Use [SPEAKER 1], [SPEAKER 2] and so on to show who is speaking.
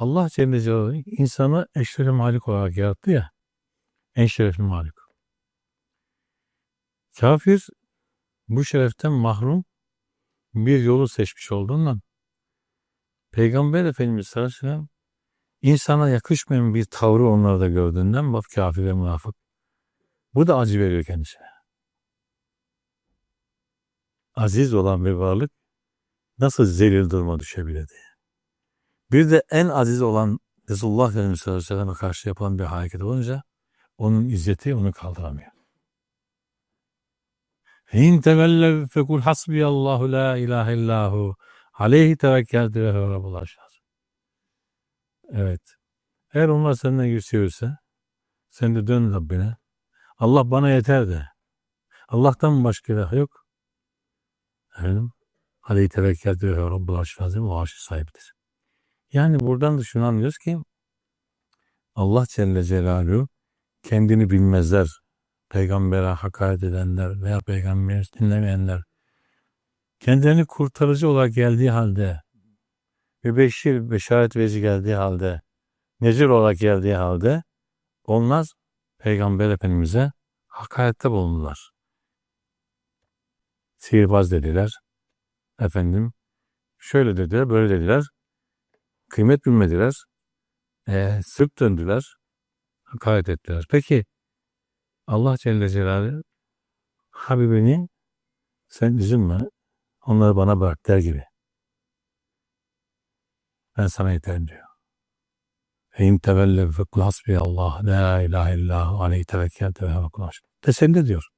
[SPEAKER 1] Allah Celle Celaluhu insanı eşrefi malik olarak yarattı ya. En şerefli malik. Kafir bu şereften mahrum bir yolu seçmiş olduğundan Peygamber Efendimiz sallallahu aleyhi ve sellem insana yakışmayan bir tavrı onlarda gördüğünden bak kafir ve münafık. Bu da acı veriyor kendisine. Aziz olan bir varlık nasıl zelil duruma düşebilirdi? Bir de en aziz olan Resulullah Efendimiz sallallahu aleyhi ve karşı yapılan bir hareket olunca onun izzeti onu kaldıramıyor. İn tevellev fekul hasbiyallahu la ilahe illahu aleyhi tevekkeltu ve rabbul azim. Evet. Eğer onlar senden yüz çevirse sen de dön Rabbine. Allah bana yeter de. Allah'tan başka ilah yok. Efendim? Aleyhi tevekkeltu ve rabbul azim. O arşı sahibidir. Yani buradan da şunu anlıyoruz ki Allah Celle Celaluhu kendini bilmezler, peygambere hakaret edenler veya peygamberi dinlemeyenler kendilerini kurtarıcı olarak geldiği halde ve beşir, beşaret verici geldiği halde nezir olarak geldiği halde onlar peygamber efendimize hakarette bulundular. Sihirbaz dediler. Efendim şöyle dediler, böyle dediler. Kıymet bilmediler. E, sırt döndüler. Hakaret ettiler. Peki Allah Celle Celaluhu Habibini sen üzülme. Onları bana bırak der gibi. Ben sana yeterim diyor. Eyim tevelle ve kul hasbi Allah la ilahe illahu aleyhi tevekkel ve kul Teselli diyor.